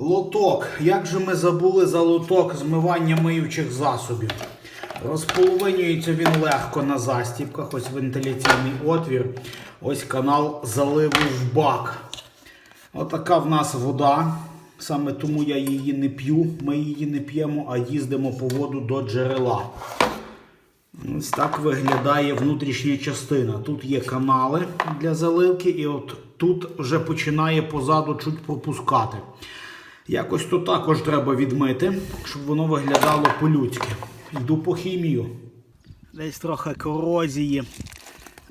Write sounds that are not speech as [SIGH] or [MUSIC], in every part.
Лоток. Як же ми забули за лоток змивання миючих засобів? Розполовинюється він легко на застібках. Ось вентиляційний отвір. Ось канал заливу в бак. Отака в нас вода. Саме тому я її не п'ю. Ми її не п'ємо, а їздимо по воду до джерела. Ось так виглядає внутрішня частина. Тут є канали для заливки, і от тут вже починає позаду чуть пропускати. Якось то також треба відмити, щоб воно виглядало по-людськи. Йду по хімію. Десь трохи корозії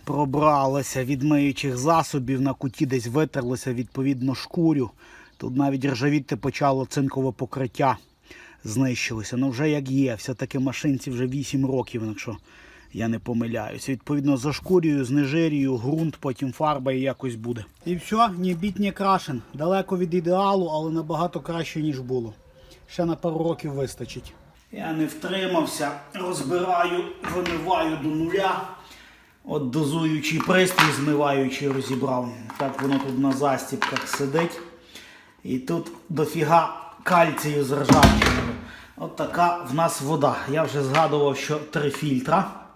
пробралося від миючих засобів, на куті десь витерлося, відповідно, шкурю. Тут навіть ржавіти почало цинкове покриття знищилося. Ну вже як є, все-таки машинці вже 8 років, якщо я не помиляюся. Відповідно, зашкурюю, знежирюю, ґрунт, потім фарба і якось буде. І все, ні бід, ні крашен. Далеко від ідеалу, але набагато краще, ніж було. Ще на пару років вистачить. Я не втримався, розбираю, вимиваю до нуля. От дозуючий пристрій, змиваючий розібрав. Так воно тут на застіпках сидить. І тут дофіга кальцію з ржавчиною. От така в нас вода. Я вже згадував, що три фільтра.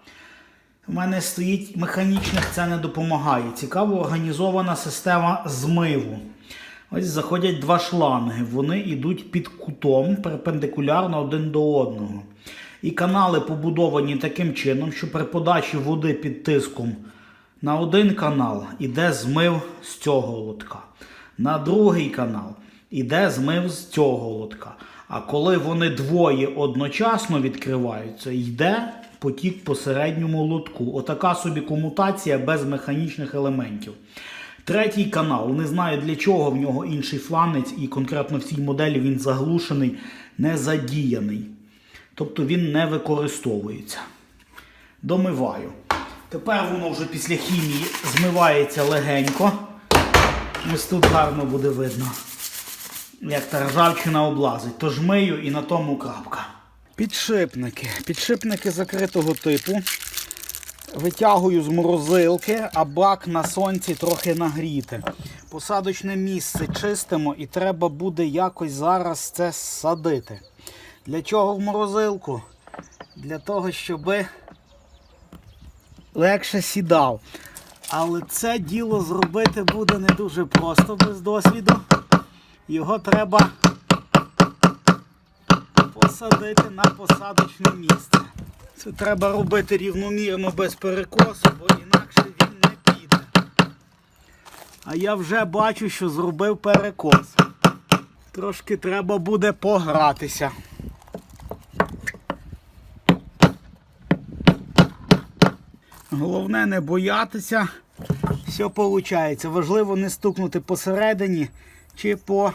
У мене стоїть механічних, це не допомагає. Цікаво організована система змиву. Ось заходять два шланги. Вони йдуть під кутом перпендикулярно один до одного. І канали побудовані таким чином, що при подачі води під тиском на один канал іде змив з цього лотка. На другий канал іде змив з цього лотка. А коли вони двоє одночасно відкриваються, йде потік по середньому лотку. Отака собі комутація без механічних елементів. Третій канал, не знаю для чого в нього інший фланець, і конкретно в цій моделі він заглушений, не задіяний. Тобто він не використовується. Домиваю. Тепер воно вже після хімії змивається легенько. Ось тут гарно буде видно, як та ржавчина облазить. Тож мию і на тому крапка. Підшипники. Підшипники закритого типу. Витягую з морозилки, а бак на сонці трохи нагріти. Посадочне місце чистимо і треба буде якось зараз це садити. Для чого в морозилку? Для того, щоб легше сідав. Але це діло зробити буде не дуже просто без досвіду. Його треба посадити на посадочне місце. Це треба робити рівномірно без перекосу, бо інакше він не піде. А я вже бачу, що зробив перекос. Трошки треба буде погратися. Головне не боятися. Все виходить. Важливо не стукнути посередині чи по,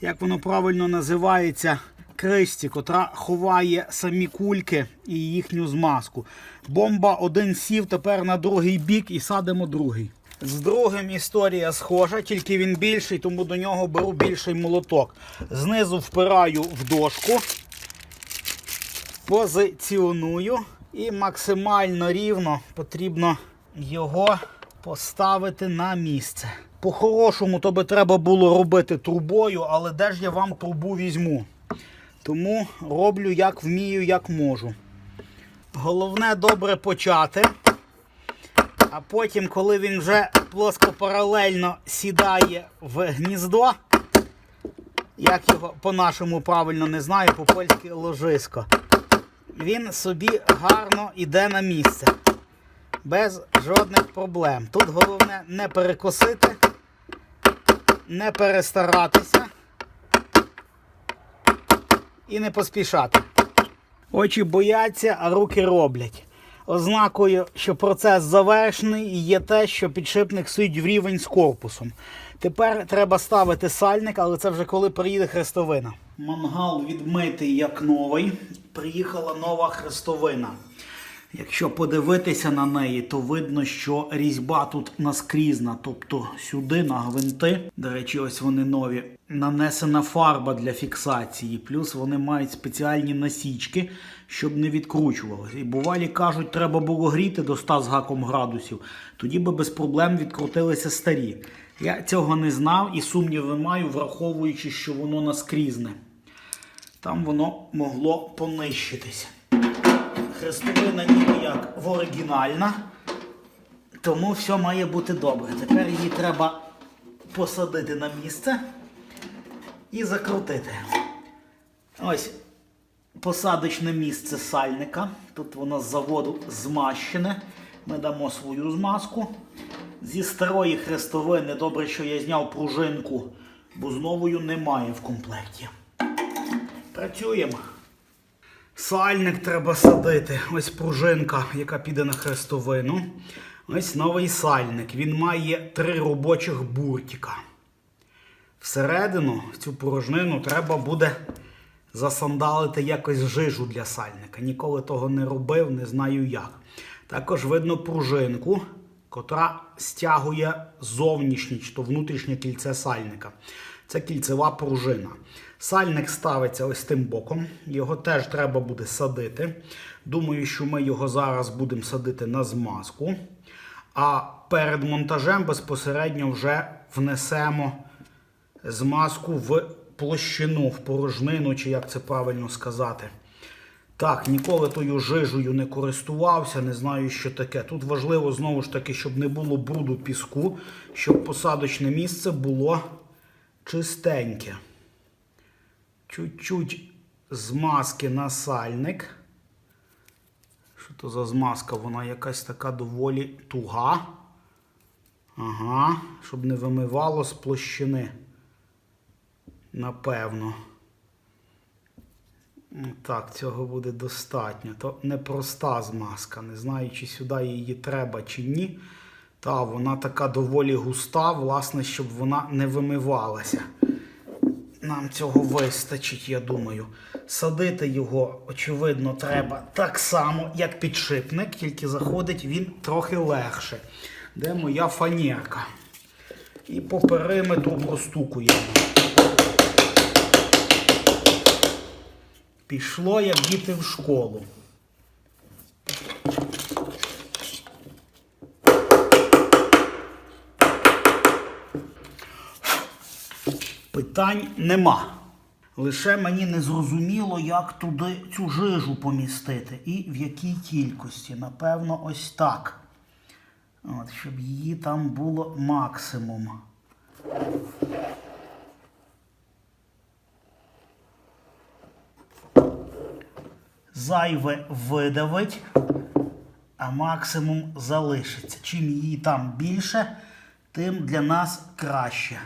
як воно правильно називається, кришці, котра ховає самі кульки і їхню змазку. Бомба один сів тепер на другий бік і садимо другий. З другим історія схожа, тільки він більший, тому до нього беру більший молоток. Знизу впираю в дошку, позиціоную і максимально рівно потрібно його поставити на місце. По-хорошому то би треба було робити трубою, але де ж я вам трубу візьму? Тому роблю як вмію, як можу. Головне добре почати. А потім, коли він вже плоскопаралельно сідає в гніздо, як його по-нашому правильно не знаю, по-польськи ложисько, він собі гарно йде на місце. Без жодних проблем. Тут головне не перекосити, не перестаратися і не поспішати. Очі бояться, а руки роблять. Ознакою, що процес завершений, є те, що підшипник стоїть в рівень з корпусом. Тепер треба ставити сальник, але це вже коли приїде хрестовина. Мангал відмитий як новий. Приїхала нова хрестовина. Якщо подивитися на неї, то видно, що різьба тут наскрізна, тобто сюди на гвинти, до речі, ось вони нові, нанесена фарба для фіксації, плюс вони мають спеціальні насічки, щоб не відкручувалося. І бувалі кажуть, треба було гріти до 100 з гаком градусів, тоді би без проблем відкрутилися старі. Я цього не знав і сумніви маю, враховуючи, що воно наскрізне. Там воно могло понищитися. Хрестовина ніби як в оригінальна, тому все має бути добре. Тепер її треба посадити на місце і закрутити. Ось посадочне місце сальника. Тут воно з заводу змащене. Ми дамо свою змазку. Зі старої хрестовини добре, що я зняв пружинку, бо з новою немає в комплекті. Працюємо. Сальник треба садити. Ось пружинка, яка піде на хрестовину. Ось новий сальник. Він має три робочих буртика. Всередину цю порожнину треба буде засандалити якось жижу для сальника. Ніколи того не робив, не знаю як. Також видно пружинку, котра стягує зовнішнє чи то внутрішнє кільце сальника. Це кільцева пружина. Сальник ставиться ось тим боком. Його теж треба буде садити. Думаю, що ми його зараз будемо садити на змазку. А перед монтажем безпосередньо вже внесемо змазку в площину, в порожнину, чи як це правильно сказати. Так, ніколи тою жижею не користувався, не знаю, що таке. Тут важливо знову ж таки, щоб не було бруду піску, щоб посадочне місце було чистеньке. Чуть-чуть змазки на сальник. Що то за змазка? Вона якась така доволі туга. Ага, щоб не вимивало з площини. Напевно. Так, цього буде достатньо. То непроста змазка. Не знаю, чи сюди її треба, чи ні. Та, вона така доволі густа, власне, щоб вона не вимивалася. Нам цього вистачить, я думаю. Садити його, очевидно, треба так само, як підшипник, тільки заходить він трохи легше. Де моя фанерка? І по периметру простукуємо. Пішло, як діти в школу. Питань нема. Лише мені не зрозуміло, як туди цю жижу помістити і в якій кількості. Напевно, ось так. От, щоб її там було максимум. Зайве видавить, а максимум залишиться. Чим її там більше, тим для нас краще.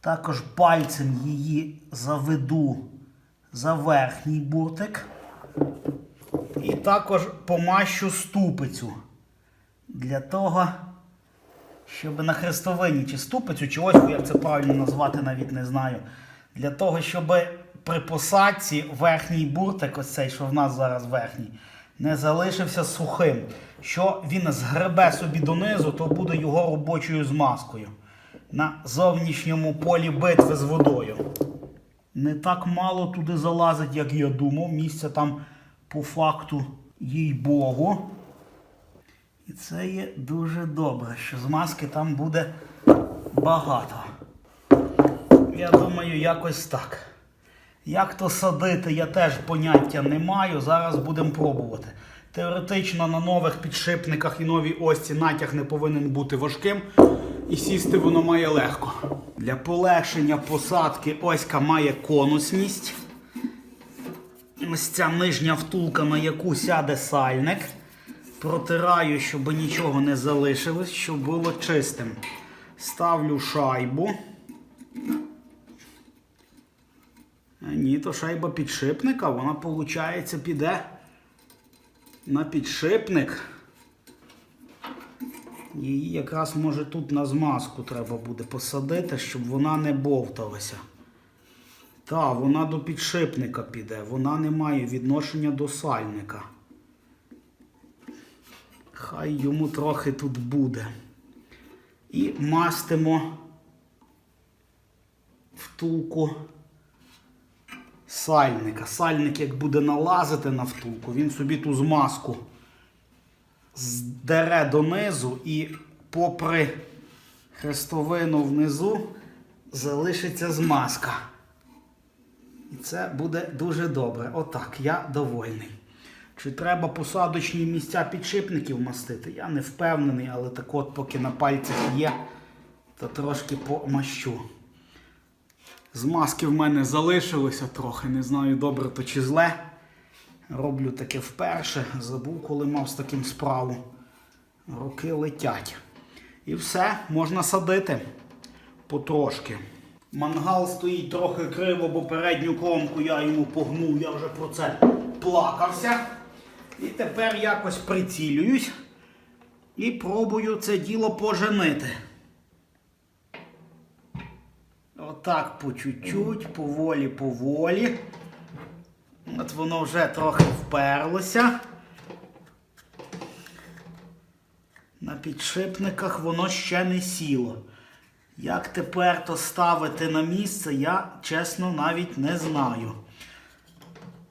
Також пальцем її заведу за верхній буртик. І також помащу ступицю. Для того, щоб на хрестовині чи ступицю, чи ось як це правильно назвати, навіть не знаю. Для того, щоб при посадці верхній буртик, ось цей, що в нас зараз верхній, не залишився сухим. Що він згребе собі донизу, то буде його робочою змазкою на зовнішньому полі битви з водою. Не так мало туди залазить, як я думав. Місця там по факту, їй Богу. І це є дуже добре, що змазки там буде багато. Я думаю, якось так. Як то садити, я теж поняття не маю. Зараз будемо пробувати. Теоретично на нових підшипниках і новій осці натяг не повинен бути важким. І сісти воно має легко. Для полегшення посадки оська має конусність. Ось ця нижня втулка, на яку сяде сальник. Протираю, щоб нічого не залишилось, щоб було чистим. Ставлю шайбу. А ні, то шайба підшипника, вона, виходить, піде на підшипник. Її якраз може тут на змазку треба буде посадити, щоб вона не бовталася. Та, вона до підшипника піде, вона не має відношення до сальника. Хай йому трохи тут буде. І мастимо втулку сальника. Сальник, як буде налазити на втулку, він собі ту змазку здере донизу і попри хрестовину внизу залишиться змазка. І це буде дуже добре. Отак, я довольний. Чи треба посадочні місця підшипників мастити? Я не впевнений, але так от, поки на пальцях є, то трошки помащу. Змазки в мене залишилося трохи, не знаю, добре то чи зле. Роблю таке вперше. Забув, коли мав з таким справу. Роки летять. І все, можна садити потрошки. Мангал стоїть трохи криво, бо передню кромку я йому погнув, я вже про це плакався. І тепер якось прицілююсь і пробую це діло поженити. Отак по чуть-чуть, поволі, поволі. От воно вже трохи вперлося. На підшипниках воно ще не сіло. Як тепер то ставити на місце, я чесно навіть не знаю.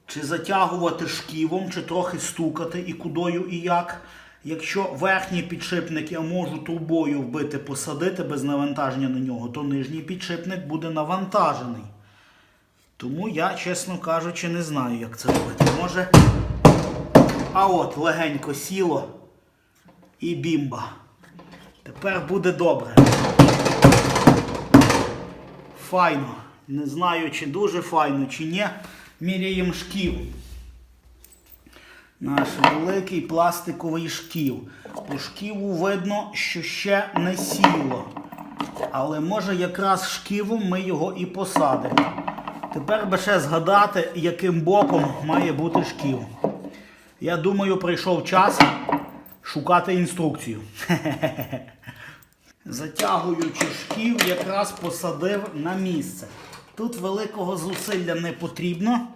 Чи затягувати шківом, чи трохи стукати і кудою і як. Якщо верхній підшипник я можу трубою вбити, посадити без навантаження на нього, то нижній підшипник буде навантажений. Тому я, чесно кажучи, не знаю, як це робити. Може. А от легенько сіло і бімба. Тепер буде добре. Файно. Не знаю, чи дуже файно, чи ні. Міряємо шків. Наш великий пластиковий шків. По шківу видно, що ще не сіло. Але може якраз шківом ми його і посадимо. Тепер би ще згадати, яким боком має бути шків. Я думаю, прийшов час шукати інструкцію. [LAUGHS] Затягуючи шків, якраз посадив на місце. Тут великого зусилля не потрібно.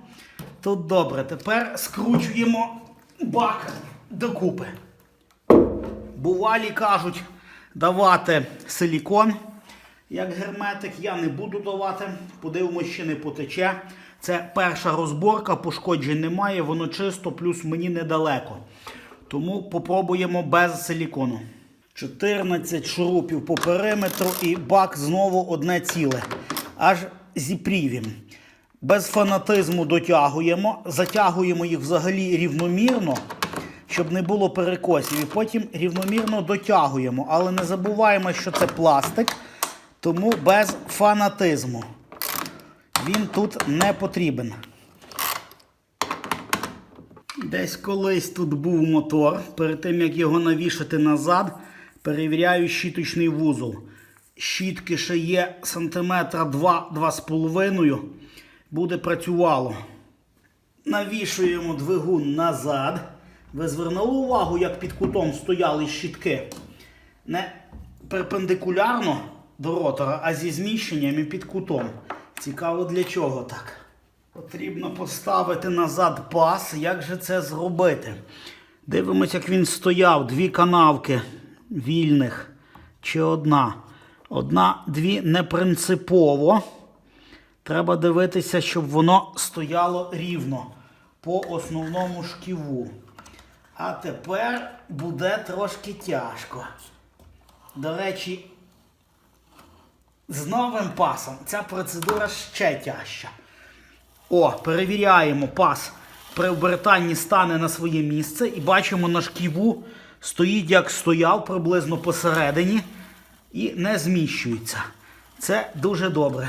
Тут добре. Тепер скручуємо бак докупи. Бувалі кажуть давати силікон. Як герметик я не буду давати. Подивимось, чи не потече. Це перша розборка, пошкоджень немає, воно чисто, плюс мені недалеко. Тому попробуємо без силікону. 14 шурупів по периметру і бак знову одне ціле. Аж зіпрів. Без фанатизму дотягуємо, затягуємо їх взагалі рівномірно, щоб не було перекосів. І потім рівномірно дотягуємо. Але не забуваємо, що це пластик, тому без фанатизму. Він тут не потрібен. Десь колись тут був мотор. Перед тим як його навішати назад, перевіряю щіточний вузол. Щітки ще є сантиметра 2-2,5. Буде працювало. Навішуємо двигун назад. Ви звернули увагу, як під кутом стояли щітки? Не перпендикулярно до ротора, а зі зміщенням і під кутом. Цікаво для чого так. Потрібно поставити назад пас. Як же це зробити? Дивимось, як він стояв. Дві канавки вільних. Чи одна? Одна, дві не принципово. Треба дивитися, щоб воно стояло рівно по основному шківу. А тепер буде трошки тяжко. До речі, з новим пасом ця процедура ще тяжча. О, перевіряємо пас при обертанні стане на своє місце і бачимо на шківу стоїть як стояв приблизно посередині і не зміщується. Це дуже добре.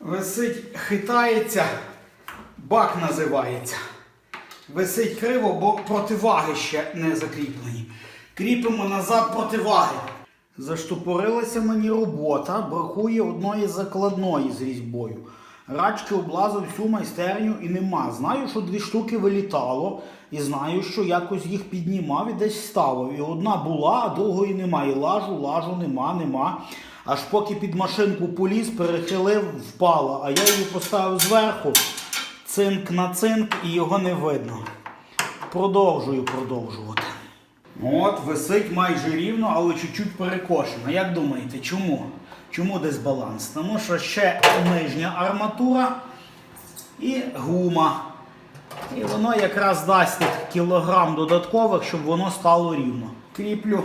Висить, хитається, бак називається. Висить криво, бо противаги ще не закріплені. Кріпимо назад противаги. Заштопорилася мені робота, бракує одної закладної з різьбою. Рачки облазив всю майстерню і нема. Знаю, що дві штуки вилітало, і знаю, що якось їх піднімав і десь ставив. І одна була, а другої немає. І лажу, лажу, нема, нема. Аж поки під машинку поліз, перехилив, впала. А я її поставив зверху, цинк на цинк, і його не видно. Продовжую продовжувати. От, висить майже рівно, але чуть-чуть перекошено. Як думаєте, чому? Чому дисбаланс? Тому що ще нижня арматура і гума. І воно якраз дасть кілограм додаткових, щоб воно стало рівно. Кріплю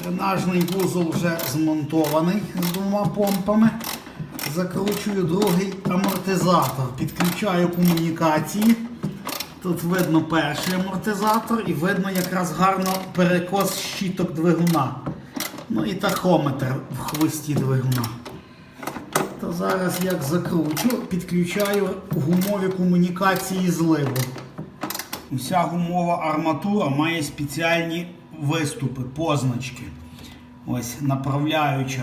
Дренажний вузол вже змонтований з двома помпами. Закручую другий амортизатор. Підключаю комунікації. Тут видно перший амортизатор і видно якраз гарно перекос щіток двигуна. Ну і тахометр в хвості двигуна. То зараз як закручу, підключаю гумові комунікації зливу. Уся гумова арматура має спеціальні виступи, позначки. Ось направляюча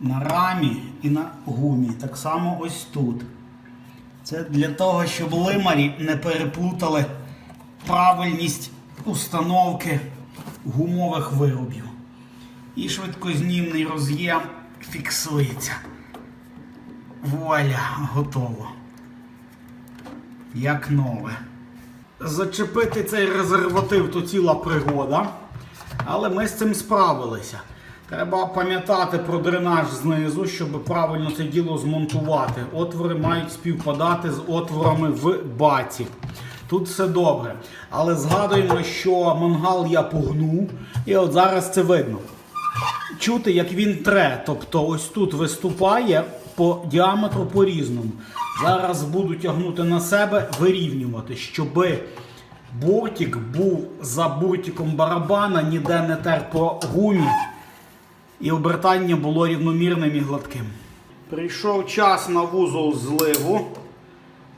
на рамі і на гумі. Так само ось тут. Це для того, щоб лимарі не переплутали правильність установки гумових виробів. І швидкознімний роз'єм фіксується. Вуаля, готово. Як нове. Зачепити цей резерватив то ціла пригода, але ми з цим справилися. Треба пам'ятати про дренаж знизу, щоб правильно це діло змонтувати. Отвори мають співпадати з отворами в баці. Тут все добре. Але згадуємо, що мангал я погнув, і от зараз це видно. Чути, як він тре. Тобто ось тут виступає по діаметру по-різному. Зараз буду тягнути на себе, вирівнювати, щоб бортик був за буртиком барабана, ніде не тер по гумі. І обертання було рівномірним і гладким. Прийшов час на вузол зливу.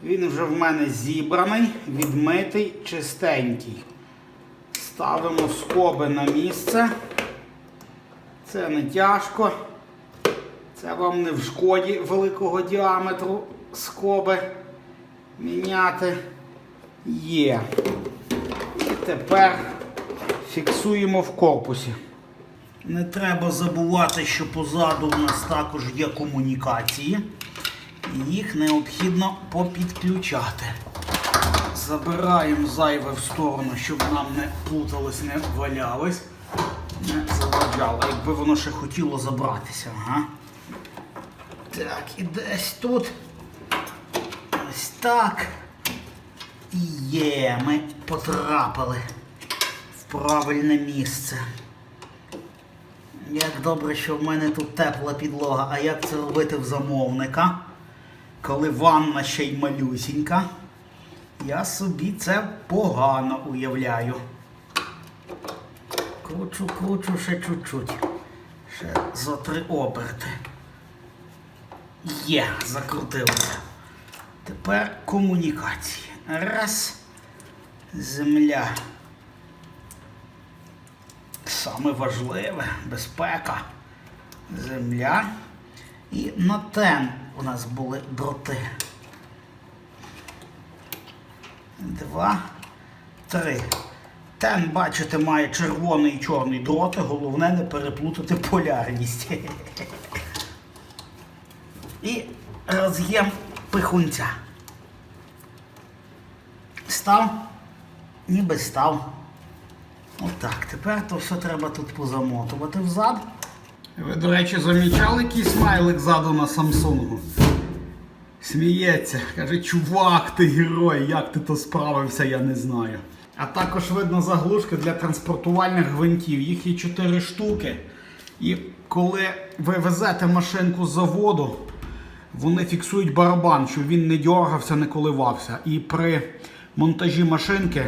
Він вже в мене зібраний, відмитий, чистенький. Ставимо скоби на місце. Це не тяжко. Це вам не в шкоді великого діаметру скоби міняти. Є. І тепер фіксуємо в корпусі. Не треба забувати, що позаду у нас також є комунікації. І їх необхідно попідключати. Забираємо зайве в сторону, щоб нам не плуталось, не валялось, не заважало, якби воно ще хотіло забратися. Ага. Так, і десь тут. Ось так. І Є, ми потрапили в правильне місце. Як добре, що в мене тут тепла підлога, а як це робити в замовника, коли ванна ще й малюсінька, я собі це погано уявляю. Кручу, кручу ще чуть-чуть. Ще за три оберти. Є, закрутилося. Тепер комунікації. Раз. Земля. Саме важливе безпека. Земля. І на тен у нас були дроти. Два, три. Тен, бачите, має червоний і чорний дроти. Головне не переплутати полярність. І роз'єм пихунця. Став, ніби став. Отак, тепер то все треба тут позамотувати взад. Ви, до речі, замічали який смайлик ззаду на Самсунгу? Сміється, каже, чувак, ти герой, як ти то справився, я не знаю. А також видно заглушки для транспортувальних гвинтів. Їх є 4 штуки. І коли ви везете машинку з заводу, вони фіксують барабан, щоб він не дергався, не коливався. І при монтажі машинки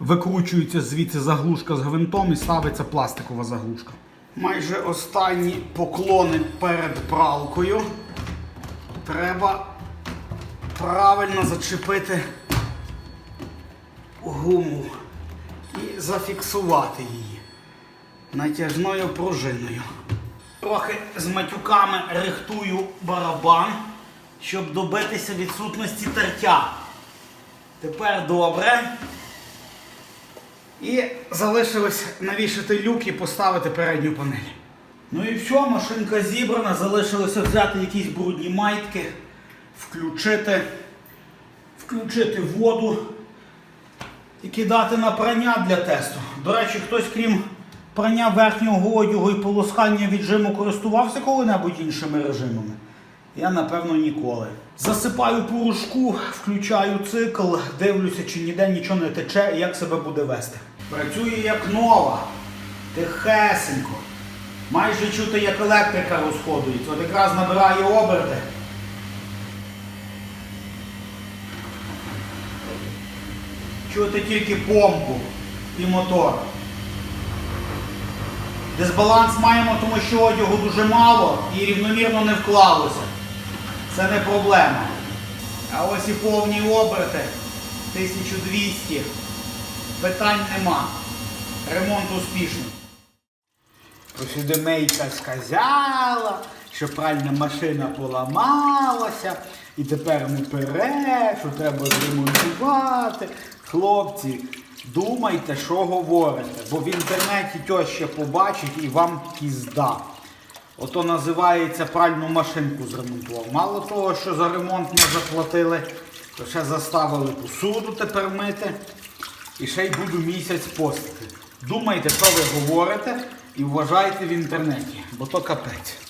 викручується звідси заглушка з гвинтом і ставиться пластикова заглушка. Майже останні поклони перед пралкою. Треба правильно зачепити гуму і зафіксувати її натяжною пружиною. Трохи з матюками рихтую барабан, щоб добитися відсутності тертя. Тепер добре. І залишилось навішати люк і поставити передню панель. Ну і все, машинка зібрана, залишилося взяти якісь брудні майтки, включити, включити воду і кидати на прання для тесту. До речі, хтось, крім прання верхнього одягу і полоскання віджиму, користувався коли-небудь іншими режимами. Я напевно ніколи. Засипаю порошку, включаю цикл, дивлюся, чи ніде нічого не тече як себе буде вести. Працює як нова. Тихесенько. Майже чути, як електрика розходується. От якраз набирає оберти. Чути тільки помпу і мотор. Дисбаланс маємо, тому що одягу дуже мало і рівномірно не вклалося. Це не проблема. А ось і повні оберти 1200. Питань нема. Ремонт успішний. Посудомийка сказала, що пральна машина поламалася, і тепер не пере, що треба зремонтувати. Хлопці, думайте, що говорите, бо в інтернеті теща побачить і вам пізда. Ото називається пральну машинку зремонтував. Мало того, що за ремонт не заплатили, то ще заставили посуду тепер мити. І ще й буду місяць постити. Думайте, що ви говорите, і вважайте в інтернеті, бо то капець.